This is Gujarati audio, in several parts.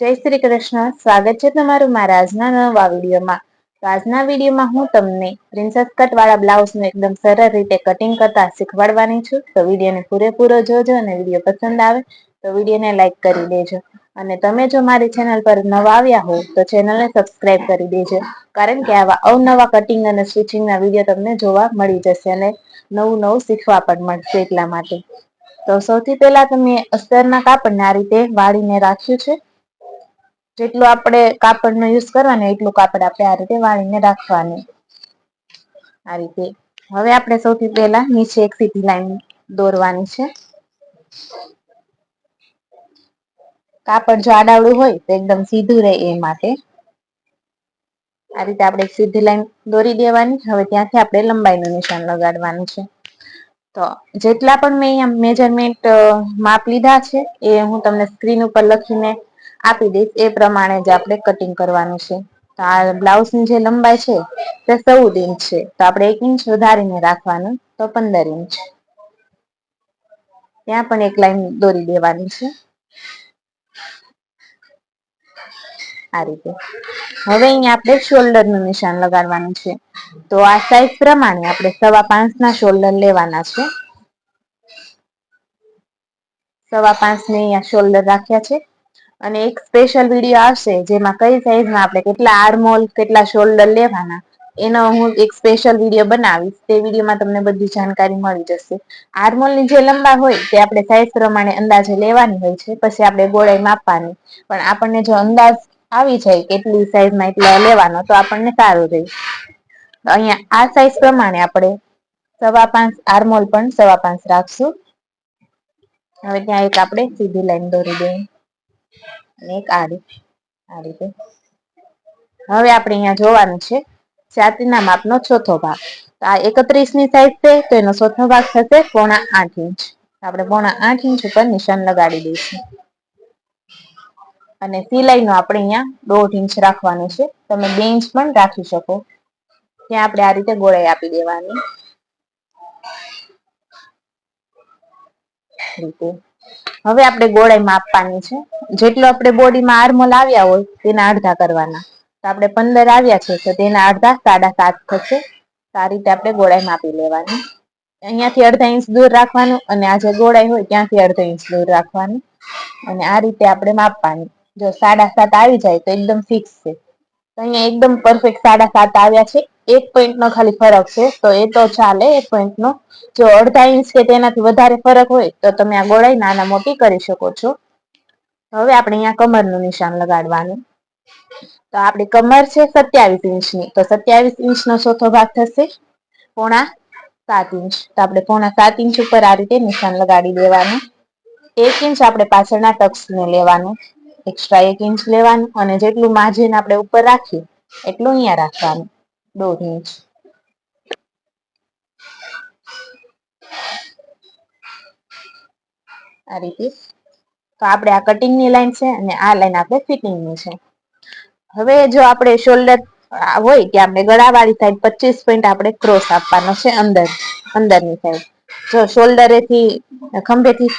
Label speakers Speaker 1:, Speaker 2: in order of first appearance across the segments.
Speaker 1: જય શ્રી કૃષ્ણ. સ્વાગત છે તમારું મારા આજના નવા વિડીયોમાં. તો આજના વિડીયોમાં હું તમને પ્રિન્સેસ કટ વાળા બ્લાઉઝનું એકદમ સરળ રીતે કટિંગ કરતા શીખવાડવાની છું. તો વિડીયોને પૂરેપૂરો જોજો અને વીડિયો પસંદ આવે તો વિડીયોને લાઈક કરી દેજો. અને તમે જો મારી ચેનલ પર નવા આવ્યા હો તો ચેનલને સબસ્ક્રાઈબ કરી દેજો. કારણ કે આવા અવનવા કટિંગ અને સ્ટિચિંગના વીડિયો તમને જોવા મળી જશે અને નવું નવું શીખવા પણ મળશે એટલા માટે. તો સૌથી પહેલા તમે અસ્તરના કાપડને આ રીતે વાળીને રાખ્યું છે. જેટલું આપણે કાપડ નો યુઝ કરવાનું એટલું કાપડ આપણે આ રીતે વાળીને રાખવાનું. આ રીતે. હવે આપણે સૌથી પહેલા નીચે એક સીધી લાઈન દોરવાની છે. કાપડ જો આડાવડું હોય તો એકદમ સીધું રહે એ માટે. આ રીતે આપણે સીધી લાઈન દોરી દેવાની. હવે ત્યાંથી આપણે લંબાઈનું નિશાન લગાડવાનું છે. તો જેટલા પણ મેં અહીંયા મેજરમેન્ટ માપ લીધા છે, એ હું તમને સ્ક્રીન ઉપર લખીને આપી દઈશ. એ પ્રમાણે જ આપણે કટિંગ કરવાનું છે. તો આ બ્લાઉઝની જે લંબાઈ છે, તે ચૌદ ઇંચ છે. તો આપણે એક ઇંચ વધારીને રાખવાનું, તો પંદર ઇંચ ત્યાં પણ એક લાઈન દોરી દેવાની છે. આ રીતે. હવે અહીંયા આપણે શોલ્ડરનું નિશાન લગાડવાનું છે. તો આ સાઈઝ પ્રમાણે આપણે સવા પાંચ ના શોલ્ડર લેવાના છે. સવા પાંચ ને અહીંયા શોલ્ડર રાખ્યા છે. અને એક સ્પેશિયલ વીડિયો આવશે, જેમાં કઈ સાઈઝમાં આપણે કેટલા આર્મોલ કેટલા શોલ્ડર લેવાના, એનો હું એક સ્પેશિયલ વીડિયો બનાવીશ. તે વિડીયોમાં તમને બધી જાણકારી મળી જશે. આર્મોલની જે લંબા હોય, તે આપણે સાઈઝ પ્રમાણે અંદાજે લેવાની હોય છે. પછી આપણે ગોળાઈ માપવાની. પણ આપણને જો અંદાજ આવી જાય કેટલી સાઈઝમાં એટલા લેવાનો, તો આપણને સારું રહે. અહીંયા આ સાઈઝ પ્રમાણે આપણે સવા પાંચ આર્મોલ પણ સવા પાંચ રાખશું. હવે ત્યાં એક આપણે સીધી લાઈન દોરી દઈએ. અને એક આડી આ રીતે હવે આપણે અહીંયા જોવાનું છે છાતીના માપનો ચોથો ભાગ. તો આ એકત્રીસની સાઈઝ છે, તો એનો ચોથો ભાગ થશે પોણા આઠ ઇંચ. આપણે પોણા આઠ ઇંચ ઉપર નિશાન લગાડી દઈશું. અને સિલાઈ નો આપણે અહીંયા દોઢ ઇંચ રાખવાનું છે. તમે બે ઇંચ પણ રાખી શકો. ત્યાં આપણે આ રીતે ગોળાઈ આપી દેવાની. રીતે. હવે આપણે ગોળાઈ માપવાની છે. જેટલું આપણે બોડીમાં આર્મોલ આવ્યા હોય તેના અડધા કરવાના. તો આપણે પંદર આવ્યા છે, તો તેના અડધા સાડા સાત થશે. આ રીતે આપણે ગોળાઈ માપી લેવાની. અહીંયાથી અડધા ઇંચ દૂર રાખવાનું અને આ જે ગોળાઈ હોય ત્યાંથી અડધો ઇંચ દૂર રાખવાનું. અને આ રીતે આપણે માપવાની. જો સાડા સાત આવી જાય તો એકદમ ફિક્સ છે. તો અહીંયા એકદમ પરફેક્ટ સાડા સાત આવ્યા છે. એક પોઈન્ટ નો ખાલી ફરક છે, તો એ તો ચાલે એક પોઈન્ટ નો. જો અડધા ઇંચ કે તેનાથી વધારે ફરક હોય, તો તમે આ ગોળાઈ નાના મોટી કરી શકો છો. હવે આપણે અહીંયા કમરનું નિશાન લગાડવાનું. તો આપણી કમર છે સત્યાવીસ ઇંચની તો સત્યાવીસ ઇંચ નો ચોથો ભાગ થશે પોણા સાત ઇંચ તો આપણે પોણા સાત ઇંચ ઉપર આ રીતે નિશાન લગાડી દેવાનું. એક ઇંચ આપણે પાછળના ટક્સ ને લેવાનું. એક્સ્ટ્રા એક ઇંચ લેવાનું અને જેટલું માર્જિન આપણે ઉપર રાખીએ, એટલું અહીંયા રાખવાનું. દોઢ ઇંચ. આ રીતે. તો આપણે આ કટિંગની લાઈન છે અને આ લાઈન આપણે ફિટિંગની છે. હવે જો આપણે શોલ્ડર હોય કે આપણે ગળાવાળી સાઈડ પચીસ પોઈન્ટ આપણે ક્રોસ આપવાનો છે અંદર, અંદરની સાઈડ જો શોલ્ડરેથી ખંભેથી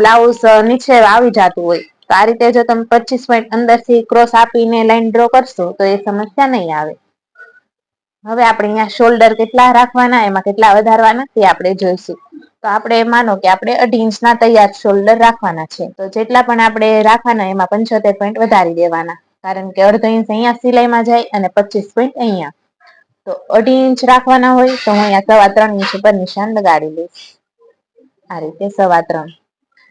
Speaker 1: બ્લાઉઝ નીચે આવી જતું હોય, તો આ રીતે જો તમે પચીસ પોઈન્ટ અંદરથી ક્રોસ આપીને લાઈન ડ્રો કરશો તો એ સમસ્યા નહીં આવે. હવે આપણે અહીંયા શોલ્ડર કેટલા રાખવાના, એમાં કેટલા વધારવાના તે આપણે જોઈશું. તો આપણે માનો કે આપણે અઢી ઇંચના તૈયાર શોલ્ડર રાખવાના છે. તો જેટલા પણ આપણે રાખવાના, એમાં પંચોતેર પોઈન્ટ વધારી દેવાના. કારણ કે અડધો ઇંચ અહીંયા સિલાઈમાં જાય અને પચીસ પોઈન્ટ અહીંયા. તો અઢી ઇંચ રાખવાના હોય, તો હું અહીંયા સવા ત્રણ ઇંચ ઉપર નિશાન લગાડી લઈશ આ રીતે સવા ત્રણ.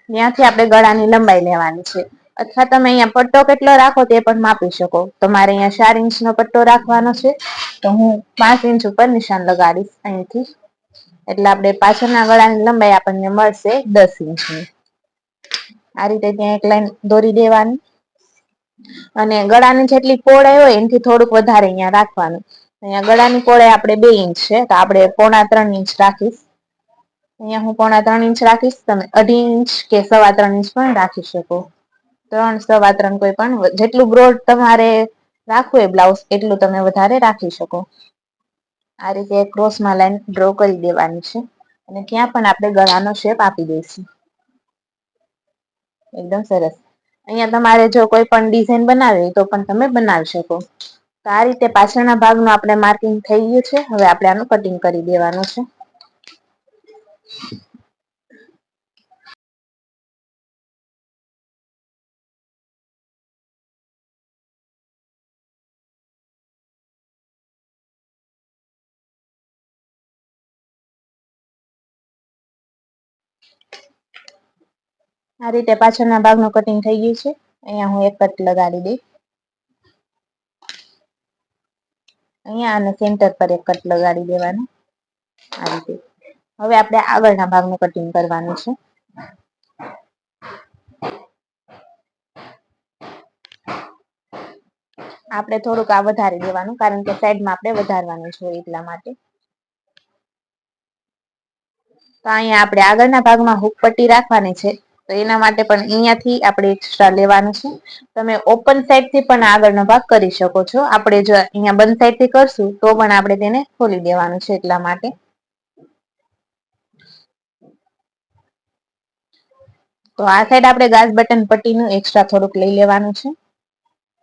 Speaker 1: ત્યાંથી આપણે ગળાની લંબાઈ લેવાની છે. અથવા તમે અહીંયા પટ્ટો કેટલો રાખો તે પણ માપી શકો. તમારે અહીંયા ચાર ઇંચ નો પટ્ટો રાખવાનો છે. તો હું પાંચ ઇંચ ઉપર નિશાન લગાડીશ અહીંથી. એટલે આપણે પાછળના ગળાની લંબાઈ આપણને મળશે દસ ઇંચની. આ રીતે ત્યાં એક લાઈન દોરી દેવાની. અને ગળાની જેટલી પહોળાઈ હોય એનાથી થોડુંક વધારે અહીંયા રાખવાનું. અહીંયા ગળાની પહોળાઈ આપણે બે ઇંચ છે. તો આપણે પોણા ત્રણ ઇંચ રાખીશ. અહીંયા હું પોણા ત્રણ ઇંચ રાખીશ. તમે અઢી ઇંચ કે સવા ત્રણ ઇંચ પણ રાખી શકો. ત્રણ સવા ત્રણ કોઈ પણ, જેટલું બ્રોડ તમારે રાખવું એ બ્લાઉઝ એટલું તમે વધારે રાખી શકો. આ રીતે ક્રોસમાં લાઈન ડ્રો કરી દેવાની છે. અને ત્યાં પણ આપણે ગળાનો શેપ આપી દઈશું. એકદમ સરસ. અહીંયા તમારે જો કોઈ પણ ડિઝાઇન બનાવી તો પણ તમે બનાવી શકો. તો આ રીતે પાછળના ભાગનું આપણે માર્કિંગ થઈ ગયું છે. હવે આપણે આનું કટિંગ કરી દેવાનું છે. આ રીતે પાછળના ભાગનું કટિંગ થઈ ગયું છે. અહીંયા હું એક કટ લગાડી દઈશ. અહીંયા અને સેન્ટર પર એક કટ લગાડી દેવાનું. આ રીતે. હવે આપણે આગળના ભાગનું કટિંગ કરવાનું છે. આપણે થોડુંક આ વધારી દેવાનું, કારણ કે સાઈડમાં આપણે વધારવાનું છે એટલા માટે. તો અહીંયા આપણે આગળના ભાગમાં હુક પટ્ટી રાખવાની છે. તો એના માટે પણ અહીંયાથી આપણે એક્સ્ટ્રા લેવાનું છે. તમે ઓપન સાઈડથી પણ આગળનો ભાગ કરી શકો છો. આપણે જો અહીંયા બંધ સાઈડથી કરશું, તો પણ આપણે તેને ખોલી દેવાનું છે એટલા માટે. તો આ સાઈડ આપણે ગાજ બટન પટ્ટીનું એક્સ્ટ્રા થોડુંક લઈ લેવાનું છે.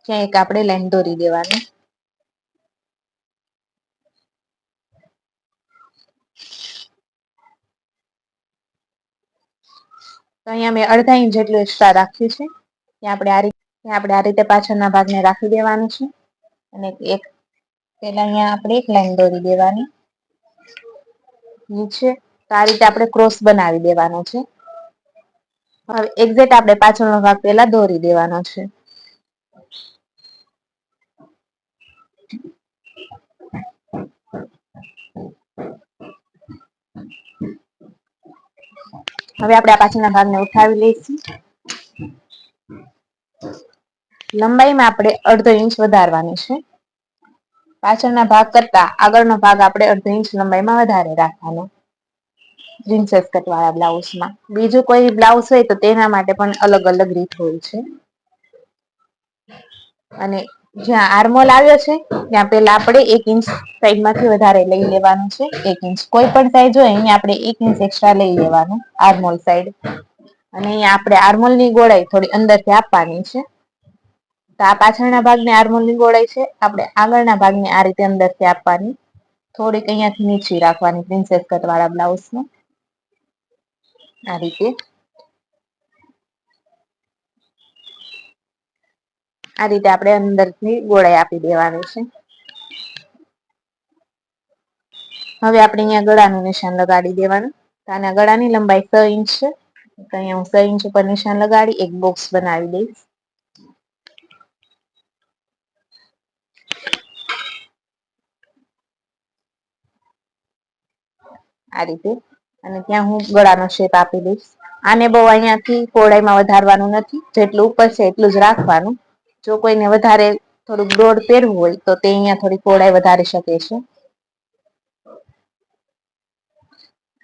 Speaker 1: ત્યાં એક આપણે લાઈન દોરી દેવાની. તો અહીંયા મેં અડધા ઇંચ જેટલું એક્સ્ટ્રા રાખ્યું છે. ત્યાં આપણે આ રીતે આપણે આ રીતે પાછળના ભાગને રાખી દેવાનું છે. અને એક પેલા અહીંયા આપણે એક લાઈન દોરી દેવાની. નીચે તો આ રીતે આપણે ક્રોસ બનાવી દેવાનો છે. હવે એક્ઝેક્ટ આપણે પાછળનો ભાગ પેલા દોરી દેવાનો છે. હવે આપણે આ પાછળના ભાગને ઉઠાવી લઈશું. લંબાઈમાં આપણે અડધો ઇંચ વધારવાની છે. પાછળના ભાગ કરતા આગળનો ભાગ આપણે અડધો ઇંચ લંબાઈમાં વધારે રાખવાનો. પ્રિન્સેસ કટ વાળા બ્લાઉઝમાં. બીજું કોઈ બ્લાઉઝ હોય તો તેના માટે પણ અલગ અલગ રીત હોય છે. અને જ્યાં આર્મોલ આવ્યો છે, ત્યાં પેલા આપણે એક ઇંચ સાઈડમાંથી વધારે લઈ લેવાનું છે, એક ઇંચ. કોઈ પણ સાઈઝ હોય, અહીંયા આપણે એક ઇંચ એક્સ્ટ્રા લઈ લેવાનું આર્મોલ સાઈડ અને અહીંયા આપણે આર્મોલની ગોળાઈ થોડી અંદરથી આપવાની છે. તો આ પાછળના ભાગને આર્મોલની ગોળાઈ છે, આપણે આગળના ભાગને આ રીતે અંદરથી આપવાની. થોડીક અહીંયાથી નીચી રાખવાની પ્રિન્સેસ કટ વાળા બ્લાઉઝ આ રીતે. આ રીતે આપણે અંદરથી ગોળાઈ આપી દેવાની છે. હવે આપણે અહીંયા ગળાનું નિશાન લગાડી દેવાનું. આના ગળાની લંબાઈ છ ઇંચ છે. અહીંયા હું છ ઇંચ ઉપર નિશાન લગાડી, એક બોક્સ બનાવી દઈશ. આ રીતે. અને ત્યાં હું ગળાનો શેપ આપી દઈશ. આને બહુ અહીંયાથી પહોળાઈમાં વધારવાનું નથી. જેટલું ઉપર છે એટલું જ રાખવાનું. જો કોઈને વધારે થોડુંક બ્રોડ પહેરવું હોય, તો તે અહીંયા થોડી પહોળાઈ વધારી શકે છે.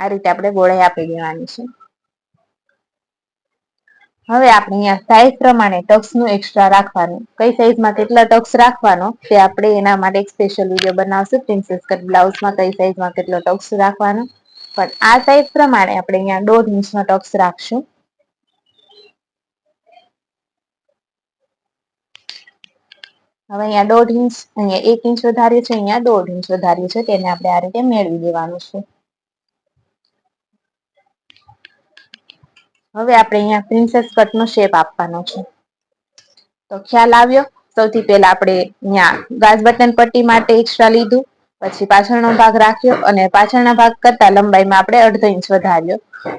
Speaker 1: આ રીતે આપણે ગોળાઈ આપી દેવાની છે. હવે આપણે અહીંયા સાઈઝ પ્રમાણે ટક્સનું એક્સ્ટ્રા રાખવાનું. કઈ સાઈઝમાં કેટલા ટક્સ રાખવાનો, તે આપણે એના માટે એક સ્પેશિયલ વીડિયો બનાવશું. પ્રિન્સેસ કટ બ્લાઉઝમાં કઈ સાઈઝમાં કેટલો ટક્સ રાખવાનો. પણ આ સાઈઝ પ્રમાણે આપણે અહીંયા દોઢ ઇંચનો ટક્સ રાખશું. હવે અહીંયા દોઢ ઇંચ, અહીંયા એક ઇંચ વધાર્યું છે, અહીંયા દોઢ ઇંચ વધાર્યું છે, તેને આપણે આ રીતે મેળવી દેવાનું છે. હવે આપણે અહીંયા પ્રિન્સેસ કટનો શેપ આપવાનો છે. તો ખ્યાલ આવ્યો? સૌથી પહેલા આપણે અહીંયા ગાજ બટન પટ્ટી માટે એક્સ્ટ્રા લીધું. પછી પાછળનો ભાગ રાખ્યો અને પાછળના ભાગ કરતા લંબાઈમાં આપણે અડધો ઇંચ વધાર્યો.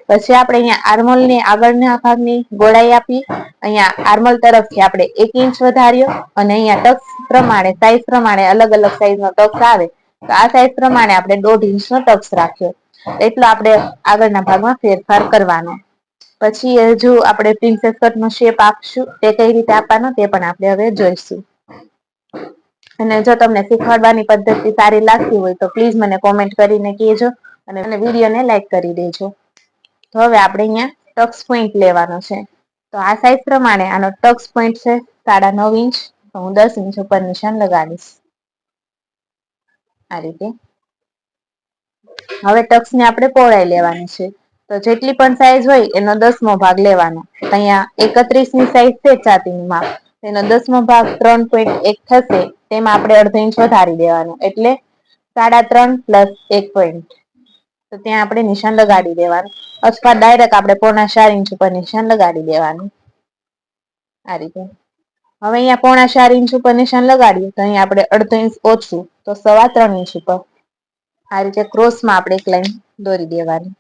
Speaker 1: પછી આપણે અહીંયા આર્મોલની આગળના ભાગની ગોળાઈ આપી, અહીંયા આર્મોલ તરફથી આપણે એક ઇંચ વધાર્યો અને અહીંયા ટક્સ પ્રમાણે, સાઈઝ પ્રમાણે અલગ અલગ સાઈઝનો ટક્સ આવે, તો આ સાઈઝ પ્રમાણે આપણે દોઢ ઇંચનો ટક્સ રાખ્યો. એટલો આપણે આગળના ભાગમાં ફેરફાર કરવાનો. પછી હજુ આપણે પ્રિન્સેસ કટ નો શેપ આપશું, તે કઈ રીતે આપવાનો તે પણ આપણે હવે જોઈશું. અને જો તમને શીખવાડવાની પદ્ધતિ સારી લાગતી હોય તો પ્લીઝ મને કોમેન્ટ કરીને કહેજો અને વિડીયોને લાઈક કરી દેજો. તો હવે આપણે અહીંયા ટક્સ પોઈન્ટ લેવાનો છે. તો આ સાઈઝ પ્રમાણે આનો ટક્સ પોઈન્ટ છે, સાડા નવ ઇંચ. તો હું દસ ઇંચ ઉપર નિશાન લગાડીશ આ રીતે. હવે ટક્સ ને આપણે પહોળાઈ લેવાની છે. તો જેટલી પણ સાઈઝ હોય એનો દસમો ભાગ લેવાનો. અહીંયા એકત્રીસની સાઈઝ છે માપ. એનો દસમો ભાગ ત્રણ પોઈન્ટ એક થશે. તેમાં આપણે અડધો ઇંચ વધારી દેવાનું. એટલે સાડા ત્રણ પ્લસ એક પોઈન્ટ તો ત્યાં આપણે નિશાન લગાડી દેવાનું. અથવા ડાયરેક્ટ આપણે પોણા ચાર ઇંચ ઉપર નિશાન લગાડી દેવાનું. આ રીતે. હવે અહીંયા પોણા ચાર ઇંચ ઉપર નિશાન લગાડીએ તો અહીંયા આપણે અડધો ઇંચ ઓછું. તો સવા ત્રણ ઇંચ ઉપર. આ રીતે ક્રોસમાં આપણે એક લાઈન દોરી દેવાની.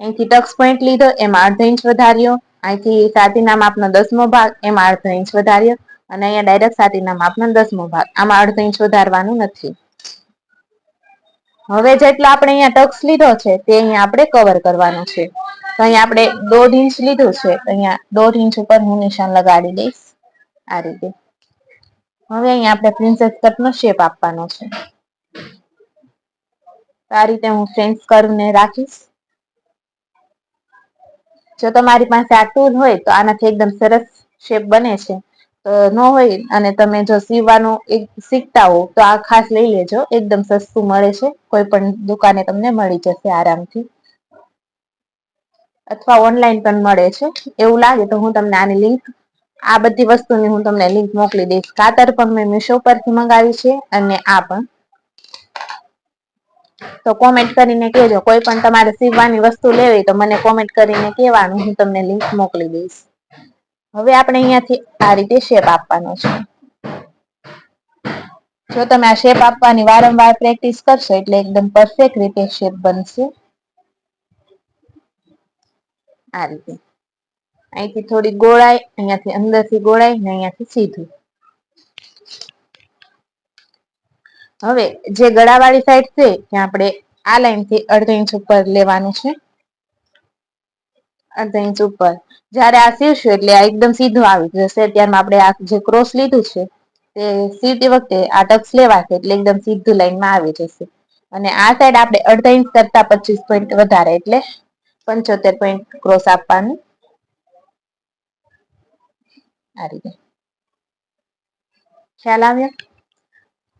Speaker 1: અહીંથી ટક્સ પોઈન્ટ લીધો. એમાં અડધો ઇંચ વધાર્યો. અહીંથી સાતીના માપનો દસમો ભાગ, એમાં અડધો ઇંચ વધાર્યો અને અહીંયા ડાયરેક્ટ સાતીના માપનો દસમો ભાગ. આમાં અડધો ઇંચ વધારવાનું નથી. હવે જેટલો આપણે અહીંયા ટક્સ લીધો છે, તે અહીંયા આપણે કવર કરવાનો છે. તો અહીંયા આપણે દોઢ ઇંચ લીધું છે અહીંયા દોઢ ઇંચ ઉપર હું નિશાન લગાડી દઈશ. આ રીતે. હવે અહીંયા આપણે પ્રિન્સેસ કટનો શેપ આપવાનો છે. આ રીતે હું ફ્રેન્ચ કરીને રાખીશ. જો તમારી પાસે આ ટૂલ હોય તો આનાથી એકદમ સરસ શેપ બને છે. તો ન હોય અને તમે જો સીવવાનું એક શીખતા હો તો આ ખાસ લઈ લેજો. એકદમ સસ્તું મળે છે. કોઈ પણ દુકાને તમને મળી જશે આરામથી. અથવા ઓનલાઈન પણ મળે છે. એવું લાગે તો હું તમને આની લિંક આ બધી વસ્તુની હું તમને લિંક મોકલી દઈશ. કાતર પણ મેં મીશો પરથી મંગાવી છે અને આ પણ. તો કોમેન્ટ કરીને કેજો કોઈ પણ તમારે સીવવાની વસ્તુ લેવી તો મને કોમેન્ટ કરીને કહેવાનું. હું તમને લિંક મોકલી દઈશ. હવે આપણે અહીંયાથી આ રીતે શેપ આપવાનો છે. જો તમે આ શેપ આપવાની વારંવાર પ્રેક્ટિસ કરશો એટલે એકદમ પરફેક્ટ રીતે શેપ બનશે. આ રીતે. અહીંથી થોડી ગોળાઈ, અહીંયાથી અંદરથી ગોળાઈ ને અહીંયાથી સીધું. હવે જે ગળાવાળી સાઈડ છે, ત્યાં આપણે આ લાઈનથી અડધો ઇંચ ઉપર લેવાનું છે. અડધા ઇંચ ઉપર. જયારે આ સીવશું એટલે આ એકદમ સીધું આવી જશે. ત્યારમાં આપણે આ જે ક્રોસ લીધું છે, તે સીવતી વખતે આ ટક્સ લેવાશે, એટલે એકદમ સીધું લાઈનમાં આવી જશે. અને આ સાઈડ આપણે અડધા ઇંચ કરતા પચીસ પોઈન્ટ વધારે, એટલે પંચોતેર પોઈન્ટ ક્રોસ આપવાનું. આ રીતે. ખ્યાલ આવ્યો?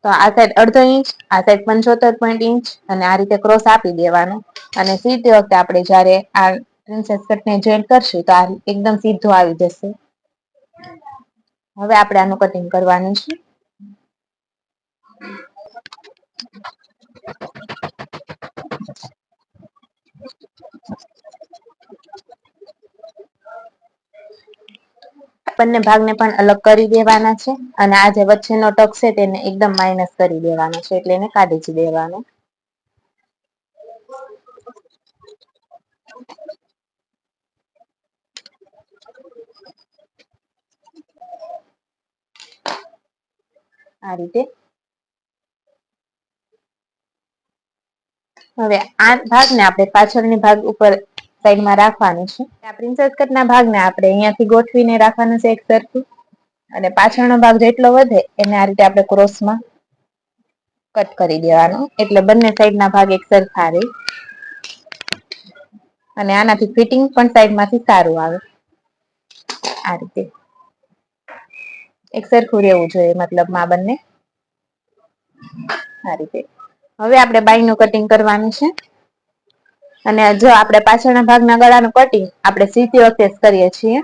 Speaker 1: તો આ સાઈડ અડધો ઇંચ, આ સાઈડ પંચોતેર પોઈન્ટ ઇંચ અને આ રીતે ક્રોસ આપી દેવાનો. અને સીધી વખતે આપણે જયારે આ પ્રિન્સેસ કટને જોઈન્ટ કરશું તો આ એકદમ સીધું આવી જશે. હવે આપણે આનું કટિંગ કરવાનું છે. બંને ભાગને પણ અલગ કરી દેવાના છે અને આ જે વચ્ચેનો ટક છે તેને એકદમ માઇનસ કરી દેવાનો છે એટલે એને કાઢી જ દેવાનો. આ રીતે. હવે આ ભાગને આપણે પાછળની ભાગ ઉપર સાઈડમાં રાખવાનું છે. આ પ્રિન્સેસ કટના ભાગને આપણે અહીંયાથી ગોઠવીને રાખવાનું છે એક સરખું. અને પાછળનો ભાગ જેટલો વધે એને આ રીતે આપણે ક્રોસમાં કટ કરી દેવાનો. એટલે બંને સાઈડના ભાગ એક સરખા રહે. અને આનાથી ફિટિંગ પણ સાઈડમાંથી સારું આવે. આ રીતે. એક સરખું રહેવું જોઈએ મતલબમાં બંને. આ રીતે. હવે આપણે બાયનું કટિંગ કરવાનું છે. અને જો આપણે પાછળના ભાગના ગળાનું કટિંગ આપણે સીધી વખતે કરીએ છીએ,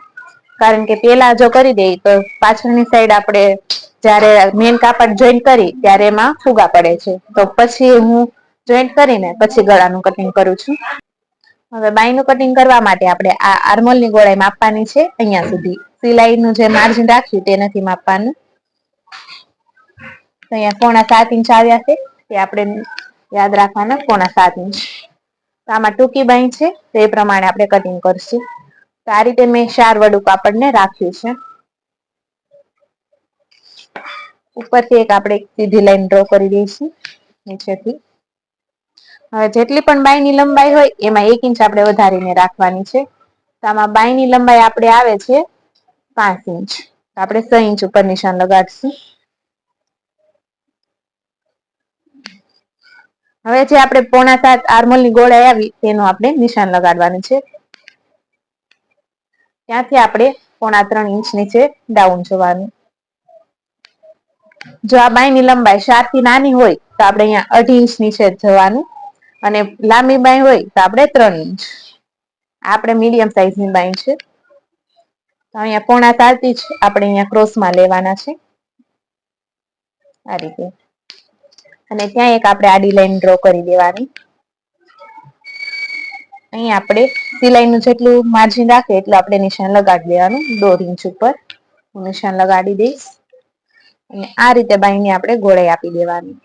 Speaker 1: કારણ કે પેલા જો કરી દઈએ તો પાછળની સાઈડ આપણે જયારે મેન કાપડ જોઈન્ટ કરી ત્યારે એમાં ફુગા પડે છે. તો પછી હું જોઈન્ટ કરીને પછી ગળાનું કટિંગ કરું છું. હવે બાયનું કટિંગ કરવા માટે આપણે આ આર્મોલની ગોળાઈ માપવાની છે અહીંયા સુધી. સિલાઈનું જે માર્જિન રાખ્યું તે નથી માપવાનું. અહીંયા પોણા સાત ઇંચ આવ્યા છે. તે આપણે યાદ રાખવાના પોણા સાત ઇંચ. તો આમાં ટૂંકી બાઈ છે, તો એ પ્રમાણે આપણે કટિંગ કરશું. તો આ રીતે મેં ચાર વડું કાપડને રાખ્યું છે. ઉપરથી એક આપણે સીધી લાઈન ડ્રો કરી દઈશું, નીચેથી. હવે જેટલી પણ બાયની લંબાઈ હોય, એમાં એક ઇંચ આપણે વધારીને રાખવાની છે. તો આમાં બાયની લંબાઈ આપણે આવે છે પાંચ ઇંચ. આપણે છ ઇંચ ઉપર નિશાન લગાડશું. હવે જે આપણે પોણા સાત આર્મલની ગોળાઈ આવી, તેનું આપણે નિશાન લગાડવાનું છે. ત્યાંથી આપણે પોણા ત્રણ ઇંચ નીચે ડાઉન જવાનું. જો આ બાયની લંબાઈ સાતથી નાની હોય, તો આપણે અહીંયા અઢી ઇંચ નીચે જવાનું. અને લાંબી બાય હોય, તો આપણે ત્રણ ઇંચ. આપણે મીડિયમ સાઈઝની બાય છે. અહીંયા પોણા સાત ઇંચ આપણે અહીંયા ક્રોસમાં લેવાના છે. આ રીતે. અને ત્યાં એક આપણે આડી લાઈન ડ્રો કરી દેવાની. અહીં આપણે સિલાઈનું જેટલું માર્જિન રાખે એટલું આપણે નિશાન લગાડી દેવાનું. દોઢ ઇંચ ઉપર હું નિશાન લગાડી દઈશ. અને આ રીતે બાઈને આપણે ગોળાઈ આપી દેવાની.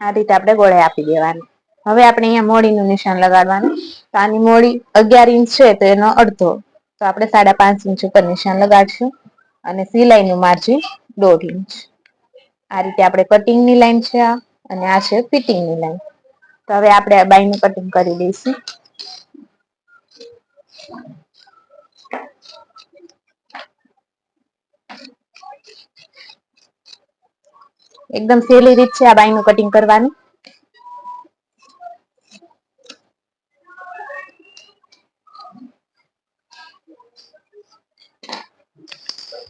Speaker 1: આ રીતે આપણે ગોળાઈ આપી દેવાની. હવે આપણે અહીંયા મોડીનું નિશાન લગાડવાનું. તો આની મોડી અગિયાર ઇંચ છે તો એનો અડધો. તો આપણે સાડા પાંચ ઇંચ ઉપર નિશાન લગાડશું અને સિલાઈનું માર્જિન દોઢ ઇંચ આ રીતે આપણે કટિંગની લાઈન છે અને આ છે ફિટિંગની લાઈન તો હવે આપણે આ બાયનું કટિંગ કરી દઈશું. એકદમ સહેલી રીત છે આ બાયનું કટિંગ કરવાની.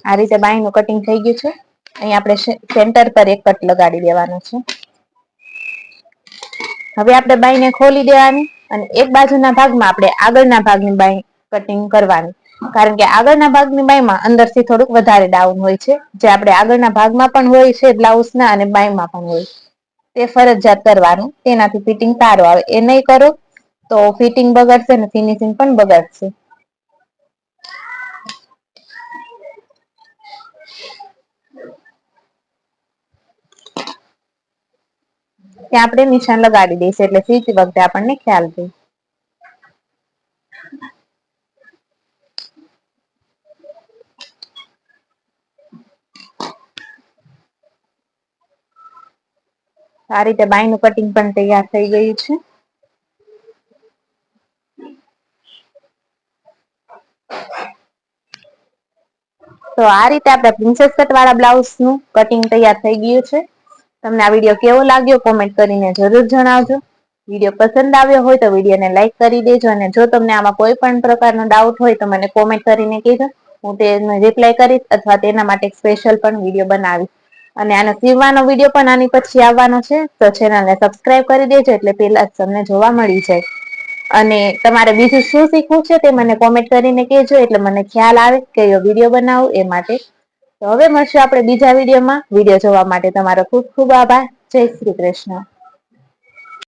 Speaker 1: આ રીતે બાયનું કટિંગ થઈ ગયું છે. અહીં આપણે સેન્ટર પર એક કટ લગાડી દેવાનું છે. હવે આપણે બાયને ખોલી દેવાની અને એક બાજુના ભાગમાં આપણે આગળના ભાગની બાય કટિંગ કરવાની. કારણ કે આગળના ભાગની બાયમાં અંદરથી થોડુંક વધારે ડાઉન હોય છે. જે આપણે આગળના ભાગમાં પણ હોય છે બ્લાઉઝના અને બાયમાં પણ હોય તે ફરજિયાત કરવાનું. તેનાથી ફિટિંગ સારું આવે. એ નહીં કરો તો ફિટિંગ બગડશે ને ફિનિશિંગ પણ બગડશે. ત્યાં આપણે નિશાન લગાડી દઈશું, એટલે સીતી વખતે આપણને ખ્યાલ થઈ આ રીતે બાયનું કટિંગ પણ તૈયાર થઈ ગયું છે. તો આ રીતે આપણે પ્રિન્સેસ કટ વાળા બ્લાઉઝનું કટિંગ તૈયાર થઈ ગયું છે. તમને આ વીડિયો કેવો લાગ્યો કોમેન્ટ કરીને જરૂર જણાવજો. વીડિયો પસંદ આવ્યો હોય તો વિડીયોને લાઈક કરી દેજો અને જો તમને આમાં કોઈ પણ પ્રકારનો ડાઉટ હોય તો મને કોમેન્ટ કરીને કહેજો. હું તેને રિપ્લાય કરીશ અથવા તેના માટે સ્પેશિયલ પણ વીડિયો બનાવીશ. અને આનો સીવવાનો વીડિયો પણ આની પછી આવવાનો છે. તો ચેનલને સબસ્ક્રાઇબ કરી દેજો એટલે પહેલા જ તમને જોવા મળી જાય. અને તમારે બીજું શું શીખવું છે તે મને કોમેન્ટ કરીને કહેજો એટલે મને ખ્યાલ આવે કે વીડિયો બનાવું એ માટે તો હવે મળશું આપણે બીજા વિડીયોમાં. વીડિયો જોવા માટે તમારો ખૂબ ખૂબ આભાર. જય શ્રી કૃષ્ણ.